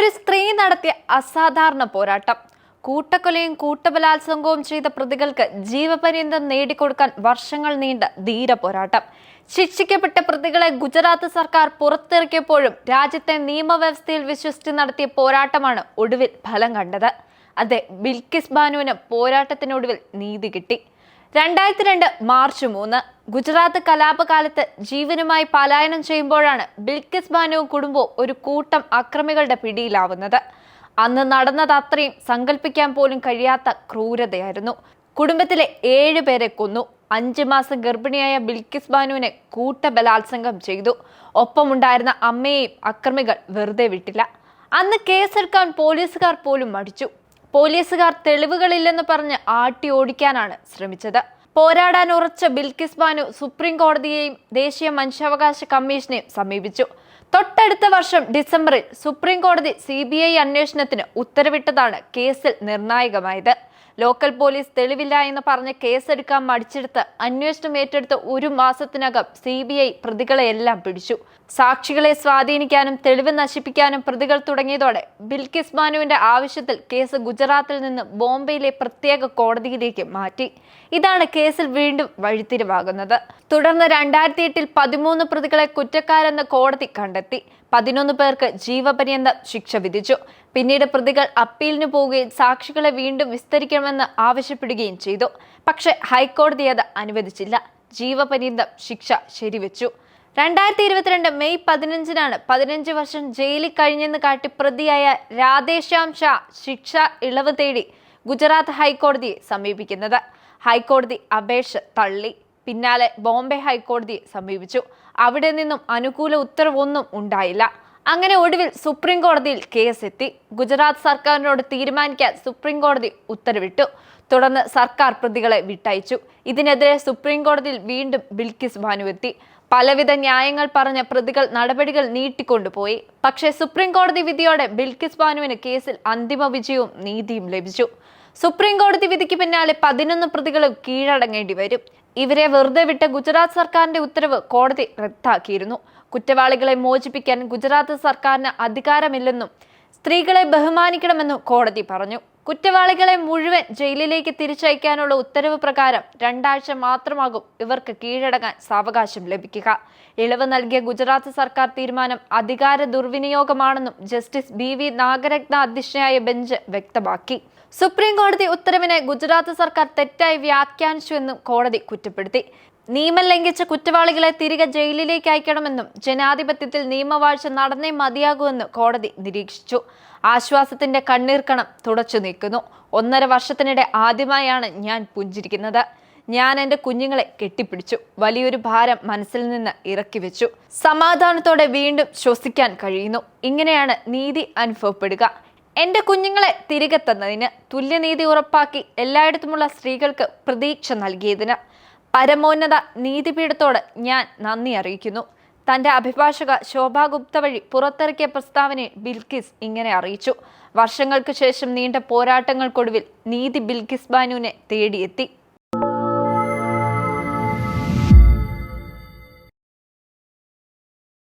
ഒരു സ്ത്രീ നടത്തിയ അസാധാരണ പോരാട്ടം. കൂട്ടക്കൊലയും കൂട്ടബലാത്സംഗവും ചെയ്ത പ്രതികൾക്ക് ജീവപര്യന്തം നേടിക്കൊടുക്കാൻ വർഷങ്ങൾ നീണ്ട ധീര പോരാട്ടം. ശിക്ഷിക്കപ്പെട്ട പ്രതികളെ ഗുജറാത്ത് സർക്കാർ പുറത്തിറക്കിയപ്പോഴും രാജ്യത്തെ നിയമവ്യവസ്ഥയിൽ വിശ്വസിച്ച് നടത്തിയ പോരാട്ടമാണ് ഒടുവിൽ ഫലം കണ്ടത്. അതെ ബിൽക്കിസ് ബാനുവിന് പോരാട്ടത്തിനൊടുവിൽ നീതി കിട്ടി. രണ്ടായിരത്തി രണ്ട് മാർച്ച് മൂന്ന് ഗുജറാത്ത് കലാപകാലത്ത് ജീവനുമായി പലായനം ചെയ്യുമ്പോഴാണ് ബിൽക്കിസ് ബാനുവും കുടുംബവും ഒരു കൂട്ടം അക്രമികളുടെ പിടിയിലാവുന്നത്. അന്ന് നടന്നത് അത്രയും സങ്കല്പിക്കാൻ പോലും കഴിയാത്ത ക്രൂരതയായിരുന്നു. കുടുംബത്തിലെ ഏഴ് പേരെ കൊന്നു. അഞ്ച് മാസം ഗർഭിണിയായ ബിൽക്കിസ് ബാനുവിനെ കൂട്ടബലാത്സംഗം ചെയ്തു. ഒപ്പമുണ്ടായിരുന്ന അമ്മയെയും അക്രമികൾ വെറുതെ വിട്ടില്ല. അന്ന് കേസെടുക്കാൻ പോലീസുകാർ പോലും മടിച്ചു. പോലീസുകാർ തെളിവുകളില്ലെന്ന് പറഞ്ഞ് ആട്ടി ഓടിക്കാനാണ് ശ്രമിച്ചത്. പോരാടാൻ ഉറച്ച ബിൽക്കിസ് ബാനു സുപ്രീം കോടതിയെയും ദേശീയ മനുഷ്യാവകാശ കമ്മീഷനെയും സമീപിച്ചു. തൊട്ടടുത്ത വർഷം ഡിസംബറിൽ സുപ്രീം കോടതി സി ബി ഐ അന്വേഷണത്തിന് ഉത്തരവിട്ടതാണ് കേസിൽ നിർണായകമായത്. ലോക്കൽ പോലീസ് തെളിവില്ല എന്ന് പറഞ്ഞ് കേസെടുക്കാൻ മടിച്ചെടുത്ത് അന്വേഷണം ഏറ്റെടുത്ത് ഒരു മാസത്തിനകം സി ബി ഐ പ്രതികളെയെല്ലാം പിടിച്ചു. സാക്ഷികളെ സ്വാധീനിക്കാനും തെളിവ് നശിപ്പിക്കാനും പ്രതികൾ തുടങ്ങിയതോടെ ബിൽക്കിസ് ബാനുവിന്റെ ആവശ്യത്തിൽ കേസ് ഗുജറാത്തിൽ നിന്ന് ബോംബെയിലെ പ്രത്യേക കോടതിയിലേക്ക് മാറ്റി. ഇതാണ് കേസിൽ വീണ്ടും വഴിത്തിരിവാകുന്നത്. തുടർന്ന് രണ്ടായിരത്തി എട്ടിൽ പതിമൂന്ന് പ്രതികളെ കുറ്റക്കാരെന്ന് കോടതി കണ്ടെത്തി. പതിനൊന്ന് പേർക്ക് ജീവപര്യന്തം ശിക്ഷ വിധിച്ചു. പിന്നീട് പ്രതികൾ അപ്പീലിന് പോവുകയും സാക്ഷികളെ വീണ്ടും വിസ്തരിക്കണമെന്ന് ആവശ്യപ്പെടുകയും ചെയ്തു. പക്ഷേ ഹൈക്കോടതി അത് അനുവദിച്ചില്ല. ജീവപര്യന്തം ശിക്ഷ ശരിവെച്ചു. രണ്ടായിരത്തി ഇരുപത്തിരണ്ട് മെയ് പതിനഞ്ചിനാണ് പതിനഞ്ച് വർഷം ജയിലിൽ കഴിഞ്ഞെന്ന് കാട്ടി പ്രതിയായ രാധേശ്യാം ഷാ ശിക്ഷ ഇളവ് തേടി ഗുജറാത്ത് ഹൈക്കോടതിയെ സമീപിക്കുന്നത്. ഹൈക്കോടതി അപേക്ഷ തള്ളി. പിന്നാലെ ബോംബെ ഹൈക്കോടതിയെ സമീപിച്ചു. അവിടെ നിന്നും അനുകൂല ഉത്തരവൊന്നും ഉണ്ടായില്ല. അങ്ങനെ ഒടുവിൽ സുപ്രീം കോടതിയിൽ കേസ് എത്തി ഗുജറാത്ത് സർക്കാരിനോട് തീരുമാനിക്കാൻ സുപ്രീം കോടതി ഉത്തരവിട്ടു. തുടർന്ന് സർക്കാർ പ്രതികളെ വിട്ടയച്ചു. ഇതിനെതിരെ സുപ്രീം കോടതിയിൽ വീണ്ടും ബിൽക്കിസ് ബാനു എത്തി പലവിധ ന്യായങ്ങൾ പറഞ്ഞ പ്രതികൾ നടപടികൾ നീട്ടിക്കൊണ്ടുപോയി. പക്ഷേ സുപ്രീം കോടതി വിധിയോടെ ബിൽക്കിസ് ബാനുവിന് കേസിൽ അന്തിമ വിജയവും നീതിയും ലഭിച്ചു. സുപ്രീം കോടതി വിധിക്ക് പിന്നാലെ പതിനൊന്ന് പ്രതികളും കീഴടങ്ങേണ്ടി വരും. ഇവരെ വെറുതെ വിട്ട ഗുജറാത്ത് സർക്കാരിന്റെ ഉത്തരവ് കോടതി റദ്ദാക്കിയിരുന്നു. കുറ്റവാളികളെ മോചിപ്പിക്കാൻ ഗുജറാത്ത് സർക്കാരിന് അധികാരമില്ലെന്നും സ്ത്രീകളെ ബഹുമാനിക്കണമെന്നും കോടതി പറഞ്ഞു. കുറ്റവാളികളെ മുഴുവൻ ജയിലിലേക്ക് തിരിച്ചയക്കാനുള്ള ഉത്തരവ് പ്രകാരം രണ്ടാഴ്ച മാത്രമാകും ഇവർക്ക് കീഴടങ്ങാൻ സാവകാശം ലഭിക്കുക. ഇളവ് നൽകിയ ഗുജറാത്ത് സർക്കാർ തീരുമാനം അധികാര ദുർവിനിയോഗമാണെന്നും ജസ്റ്റിസ് ബി വി നാഗരത്ന അധ്യക്ഷനായ ബെഞ്ച് വ്യക്തമാക്കി. സുപ്രീം കോടതി ഉത്തരവിനെ ഗുജറാത്ത് സർക്കാർ തെറ്റായി വ്യാഖ്യാനിച്ചുവെന്നും കോടതി കുറ്റപ്പെടുത്തി. നിയമം ലംഘിച്ച കുറ്റവാളികളെ തിരികെ ജയിലിലേക്ക് അയക്കണമെന്നും ജനാധിപത്യത്തിൽ നിയമവാഴ്ച നടന്നേ മതിയാകൂവെന്ന് കോടതി നിരീക്ഷിച്ചു. ആശ്വാസത്തിന്റെ കണ്ണീർക്കണം തുടച്ചു നീക്കുന്നു. ഒന്നര വർഷത്തിനിടെ ആദ്യമായാണ് ഞാൻ പുഞ്ചിരിക്കുന്നത്. ഞാൻ എന്റെ കുഞ്ഞുങ്ങളെ കെട്ടിപ്പിടിച്ചു. വലിയൊരു ഭാരം മനസ്സിൽ നിന്ന് ഇറക്കി വെച്ചു. സമാധാനത്തോടെ വീണ്ടും ശ്വസിക്കാൻ കഴിയുന്നു. ഇങ്ങനെയാണ് നീതി അനുഭവപ്പെടുക. എന്റെ കുഞ്ഞുങ്ങളെ തിരികെ തന്നതിന് തുല്യനീതി ഉറപ്പാക്കി എല്ലായിടത്തുമുള്ള സ്ത്രീകൾക്ക് പ്രതീക്ഷ നൽകിയതിന്. പരമോന്നത നീതിപീഠത്തോട് ഞാൻ നന്ദി അറിയിക്കുന്നു. തന്റെ അഭിഭാഷക ശോഭാ ഗുപ്ത വഴി പുറത്തിറക്കിയ പ്രസ്താവനയിൽ ബിൽക്കിസ് ഇങ്ങനെ അറിയിച്ചു. വർഷങ്ങൾക്ക് ശേഷം നീണ്ട പോരാട്ടങ്ങൾക്കൊടുവിൽ നീതി ബിൽക്കിസ് ബാനുവിനെ തേടിയെത്തി.